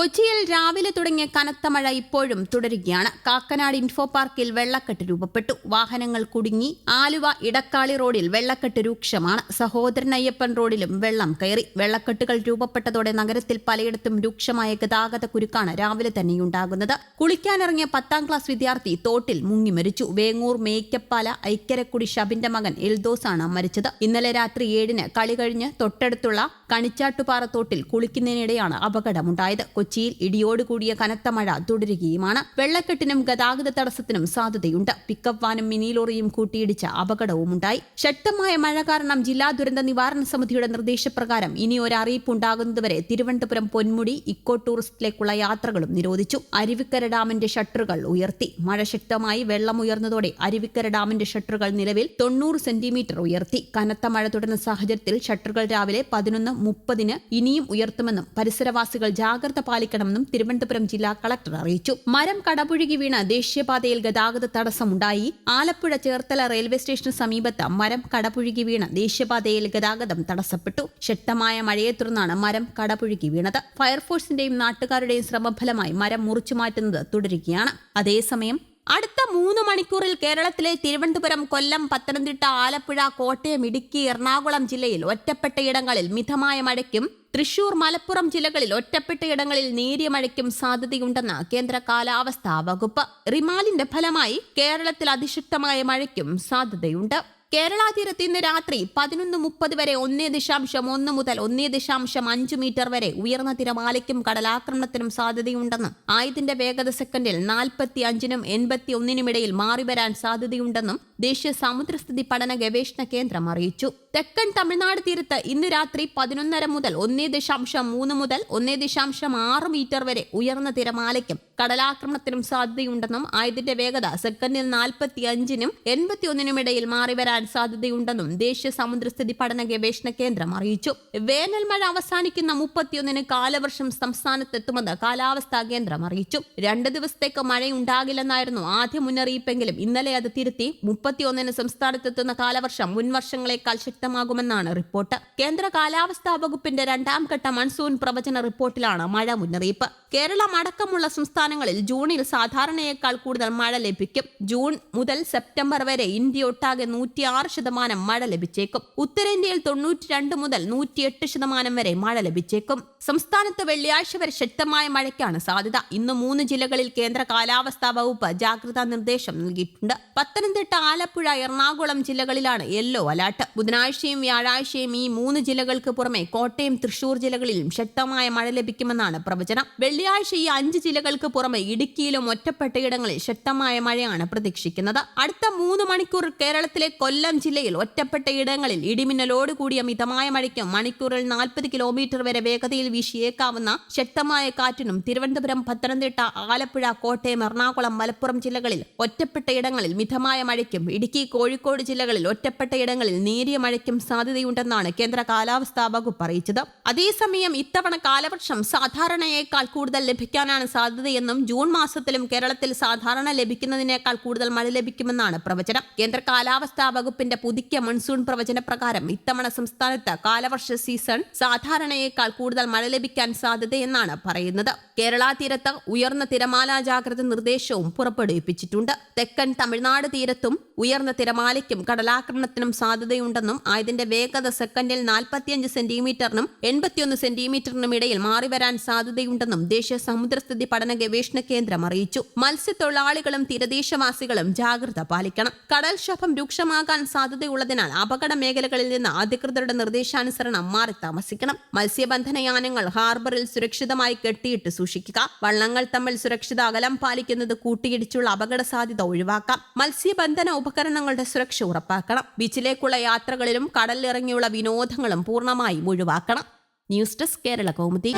കൊച്ചിയിൽ രാവിലെ തുടങ്ങിയ കനത്ത മഴ ഇപ്പോഴും തുടരുകയാണ്. കാക്കനാട് ഇൻഫോ പാർക്കിൽ വെള്ളക്കെട്ട് രൂപപ്പെട്ടു. വാഹനങ്ങൾ കുടുങ്ങി. ആലുവ ഇടക്കാളി റോഡിൽ വെള്ളക്കെട്ട് രൂക്ഷമാണ്. സഹോദരൻ അയ്യപ്പൻ റോഡിലും വെള്ളം കയറി. വെള്ളക്കെട്ടുകൾ രൂപപ്പെട്ടതോടെ നഗരത്തിൽ പലയിടത്തും രൂക്ഷമായ ഗതാഗത കുരുക്കാണ് രാവിലെ തന്നെയുണ്ടാകുന്നത്. കുളിക്കാനിറങ്ങിയ പത്താം ക്ലാസ് വിദ്യാർത്ഥി തോട്ടിൽ മുങ്ങി മരിച്ചു. വേങ്ങൂർ മേക്കപ്പാല ഐക്കരക്കുടി ഷബിന്റെ മകൻ എൽദോസാണ് മരിച്ചത്. ഇന്നലെ രാത്രി ഏഴിന് കളി കഴിഞ്ഞ് തൊട്ടടുത്തുള്ള കണിച്ചാട്ടുപാറ തോട്ടിൽ കുളിക്കുന്നതിനിടെയാണ് അപകടമുണ്ടായത്. കൊച്ചിയിൽ ഇടിയോടുകൂടിയ കനത്ത മഴ തുടരുകയുമാണ്. വെള്ളക്കെട്ടിനും ഗതാഗത തടസ്സത്തിനും സാധ്യതയുണ്ട്. പിക്കപ്പ് വാനും മിനി ലോറിയും കൂട്ടിയിടിച്ച അപകടവും ഉണ്ടായി ശക്തമായ മഴ കാരണം ജില്ലാ ദുരന്ത നിവാരണ സമിതിയുടെ നിർദ്ദേശപ്രകാരം ഇനി ഒരു അറിയിപ്പ് ഉണ്ടാകുന്നതുവരെ തിരുവനന്തപുരം പൊന്മുടി ഇക്കോ ടൂറിസ്റ്റിലേക്കുള്ള യാത്രകളും നിരോധിച്ചു. അരുവിക്കര ഡാമിന്റെ ഷട്ടറുകൾ ഉയർത്തി. മഴ ശക്തമായി വെള്ളമുയർന്നതോടെ അരുവിക്കര ഡാമിന്റെ ഷട്ടറുകൾ നിലവിൽ തൊണ്ണൂറ് സെന്റിമീറ്റർ ഉയർത്തി. കനത്ത മഴ തുടരുന്ന സാഹചര്യത്തിൽ ഷട്ടറുകൾ രാവിലെ പതിനൊന്ന് മുപ്പതിന് ഇനിയും ഉയർത്തുമെന്നും പരിസരവാസികൾ ജാഗ്രത പാലിക്കണമെന്നും തിരുവനന്തപുരം ജില്ലാ കളക്ടർ അറിയിച്ചു. മരം കടപുഴുകി വീണ ദേശീയപാതയിൽ ഗതാഗത തടസ്സമുണ്ടായി. ആലപ്പുഴ ചേർത്തല റെയിൽവേ സ്റ്റേഷന് സമീപത്ത് മരം കടപുഴുകി വീണ ദേശീയപാതയിൽ ഗതാഗതം തടസ്സപ്പെട്ടു. ശക്തമായ മഴയെ തുടർന്നാണ് മരം കടപുഴുകി വീണത്. ഫയർഫോഴ്സിന്റെയും നാട്ടുകാരുടെയും ശ്രമഫലമായി മരം മുറിച്ചു മാറ്റുന്നത് തുടരുകയാണ്. അതേസമയം അടുത്ത മൂന്ന് മണിക്കൂറിൽ കേരളത്തിലെ തിരുവനന്തപുരം കൊല്ലം പത്തനംതിട്ട ആലപ്പുഴ കോട്ടയം ഇടുക്കി എറണാകുളം ജില്ലയിൽ ഒറ്റപ്പെട്ടയിടങ്ങളിൽ മിതമായ മഴയ്ക്കും തൃശൂർ മലപ്പുറം ജില്ലകളിൽ ഒറ്റപ്പെട്ടയിടങ്ങളിൽ നേരിയ മഴയ്ക്കും സാധ്യതയുണ്ടെന്ന് കേന്ദ്ര കാലാവസ്ഥാ വകുപ്പ്. റിമാലിന്റെ ഫലമായി കേരളത്തിൽ അതിശക്തമായ മഴയ്ക്കും സാധ്യതയുണ്ട്. കേരള തീരത്ത് ഇന്ന് രാത്രി പതിനൊന്ന് മുപ്പത് വരെ ഒന്നേ ദശാംശം ഒന്ന് മുതൽ ഒന്നേ ദശാംശം അഞ്ച് മീറ്റർ വരെ ഉയർന്ന തിരമാലയ്ക്കും കടലാക്രമണത്തിനും സാധ്യതയുണ്ടെന്ന് ആയതിന്റെ വേഗത സെക്കൻഡിൽ നാൽപ്പത്തി അഞ്ചിനും എൺപത്തി ഒന്നിനുമിടയിൽ മാറിവരാൻ സാധ്യതയുണ്ടെന്നും ദേശീയ സമുദ്രസ്ഥിതി പഠന ഗവേഷണ കേന്ദ്രം അറിയിച്ചു. തെക്കൻ തമിഴ്നാട് തീരത്ത് ഇന്ന് രാത്രി പതിനൊന്നര മുതൽ ഒന്നേ ദശാംശം മൂന്ന് മുതൽ ഒന്നേ ദശാംശം ആറ് മീറ്റർ വരെ ഉയർന്ന തിരമാലയ്ക്കും കടലാക്രമണത്തിനും സാധ്യതയുണ്ടെന്നും ആയതിന്റെ വേഗത സെക്കൻഡിൽ നാൽപ്പത്തി അഞ്ചിനും എൺപത്തി ഒന്നിനും ഇടയിൽ മാറിവരാൻ സാധ്യതയുണ്ടെന്നും ദേശീയ സമുദ്രസ്ഥിതി പഠന ഗവേഷണ കേന്ദ്രം അറിയിച്ചു. വേനൽ മഴ അവസാനിക്കുന്ന മുപ്പത്തിയൊന്നിന് കാലവർഷം സംസ്ഥാനത്തെത്തുമെന്ന് കാലാവസ്ഥാ കേന്ദ്രം അറിയിച്ചു. രണ്ട് ദിവസത്തേക്ക് മഴയുണ്ടാകില്ലെന്നായിരുന്നു ആദ്യ മുന്നറിയിപ്പെങ്കിലും ഇന്നലെ അത് തിരുത്തി മുപ്പത്തിയൊന്നിന് സംസ്ഥാനത്തെത്തുന്ന കാലവർഷം മുൻവർഷങ്ങളെക്കാൾ ശക്തമാകുമെന്നാണ് റിപ്പോർട്ട്. കേന്ദ്ര കാലാവസ്ഥാ വകുപ്പിന്റെ രണ്ടാം ഘട്ട മൺസൂൺ പ്രവചന റിപ്പോർട്ടിലാണ് മഴ മുന്നറിയിപ്പ്. കേരളം അടക്കമുള്ള സംസ്ഥാനങ്ങളിൽ ജൂണിൽ സാധാരണയേക്കാൾ കൂടുതൽ മഴ ലഭിക്കും. ജൂൺ മുതൽ സെപ്റ്റംബർ വരെ ഇന്ത്യയൊട്ടാകെ നൂറ്റിയാറ് ശതമാനം മഴ ലഭിച്ചേക്കും. ഉത്തരേന്ത്യയിൽ തൊണ്ണൂറ്റി രണ്ട് മുതൽ നൂറ്റിയെട്ട് ശതമാനം വരെ മഴ ലഭിച്ചേക്കും. സംസ്ഥാനത്ത് വെള്ളിയാഴ്ച വരെ ശക്തമായ മഴയ്ക്കാണ് സാധ്യത. ഇന്ന് മൂന്ന് ജില്ലകളിൽ കേന്ദ്ര കാലാവസ്ഥാ വകുപ്പ് ജാഗ്രതാ നിർദ്ദേശം നൽകിയിട്ടുണ്ട്. പത്തനംതിട്ട ആലപ്പുഴ എറണാകുളം ജില്ലകളിലാണ് യെല്ലോ അലർട്ട്. ബുധനാഴ്ചയും വ്യാഴാഴ്ചയും ഈ മൂന്ന് ജില്ലകൾക്ക് പുറമെ കോട്ടയം തൃശൂർ ജില്ലകളിലും ശക്തമായ മഴ ലഭിക്കുമെന്നാണ് പ്രവചനം. വെള്ളിയാഴ്ച ഈ അഞ്ച് ജില്ലകൾക്ക് പുറമെ ഇടുക്കിയിലും ഒറ്റപ്പെട്ടയിടങ്ങളിൽ ശക്തമായ മഴയാണ് പ്രതീക്ഷിക്കുന്നത്. അടുത്ത മൂന്ന് മണിക്കൂർ കേരളത്തിലെ കൊല്ലം ജില്ലയിൽ ഒറ്റപ്പെട്ടയിടങ്ങളിൽ ഇടിമിന്നലോട് കൂടിയ മിതമായ മഴയ്ക്കും മണിക്കൂറിൽ നാൽപ്പത് കിലോമീറ്റർ വരെ വേഗതയിൽ വീശിയേക്കാവുന്ന ശക്തമായ കാറ്റിനും തിരുവനന്തപുരം പത്തനംതിട്ട ആലപ്പുഴ കോട്ടയം എറണാകുളം മലപ്പുറം ജില്ലകളിൽ ഒറ്റപ്പെട്ടയിടങ്ങളിൽ മിതമായ മഴയ്ക്കും ഇടുക്കി കോഴിക്കോട് ജില്ലകളിൽ ഒറ്റപ്പെട്ടയിടങ്ങളിൽ നേരിയ മഴയ്ക്കും സാധ്യതയുണ്ടെന്നാണ് കേന്ദ്ര കാലാവസ്ഥാ വകുപ്പ് അറിയിച്ചത്. അതേസമയം ഇത്തവണ കാലവർഷം സാധാരണയേക്കാൾ കൂടുതൽ ലഭിക്കാനാണ് സാധ്യതയെന്നും ജൂൺ മാസത്തിലും കേരളത്തിൽ സാധാരണ ലഭിക്കുന്നതിനേക്കാൾ കൂടുതൽ മഴ ലഭിക്കുമെന്നാണ് പ്രവചനം. കേന്ദ്ര കാലാവസ്ഥാ വകുപ്പിന്റെ പുതുക്കിയ മൺസൂൺ പ്രവചന പ്രകാരം ഇത്തവണ സംസ്ഥാനത്ത് കാലവർഷ സീസൺ സാധാരണയേക്കാൾ കൂടുതൽ മഴ ലഭിക്കാൻ സാധ്യതയെന്നാണ് പറയുന്നത്. കേരള തീരത്ത് ഉയർന്ന തിരമാലാ ജാഗ്രത നിർദ്ദേശവും പുറപ്പെടുവിപ്പിച്ചിട്ടുണ്ട്. തെക്കൻ തമിഴ്നാട് തീരത്തും ഉയർന്ന തിരമാലയ്ക്കും കടലാക്രമണത്തിനും സാധ്യതയുണ്ടെന്നും ആയതിന്റെ വേഗത സെക്കൻഡിൽ നാൽപ്പത്തിയഞ്ച് സെന്റിമീറ്ററിനും എൺപത്തിയൊന്ന് സെന്റിമീറ്ററിനും ഇടയിൽ മാറിവരാൻ സാധ്യതയുണ്ടെന്നും ദേശീയ സമുദ്രസ്ഥിതി പഠന കേന്ദ്രം അറിയിച്ചു. മത്സ്യത്തൊഴിലാളികളും തീരദേശവാസികളും ജാഗ്രത പാലിക്കണം. കടൽക്ഷോഭം രൂക്ഷമാകാൻ സാധ്യതയുള്ളതിനാൽ അപകട മേഖലകളിൽ നിന്ന് അധികൃതരുടെ നിർദ്ദേശാനുസരണം മാറി താമസിക്കണം. മത്സ്യബന്ധന യാനങ്ങൾ ഹാർബറിൽ സുരക്ഷിതമായി കെട്ടിയിട്ട് സൂക്ഷിക്കുക. വള്ളങ്ങൾ തമ്മിൽ സുരക്ഷിത അകലം പാലിക്കുന്നത് കൂട്ടിയിടിച്ചുള്ള അപകട സാധ്യത ഒഴിവാക്കാം. മത്സ്യബന്ധന ഉപകരണങ്ങളുടെ സുരക്ഷ ഉറപ്പാക്കണം. ബീച്ചിലേക്കുള്ള യാത്രകളിലും കടലിലിറങ്ങിയുള്ള വിനോദങ്ങളും പൂർണമായും ഒഴിവാക്കണം. News desk Kerala Kaumudi.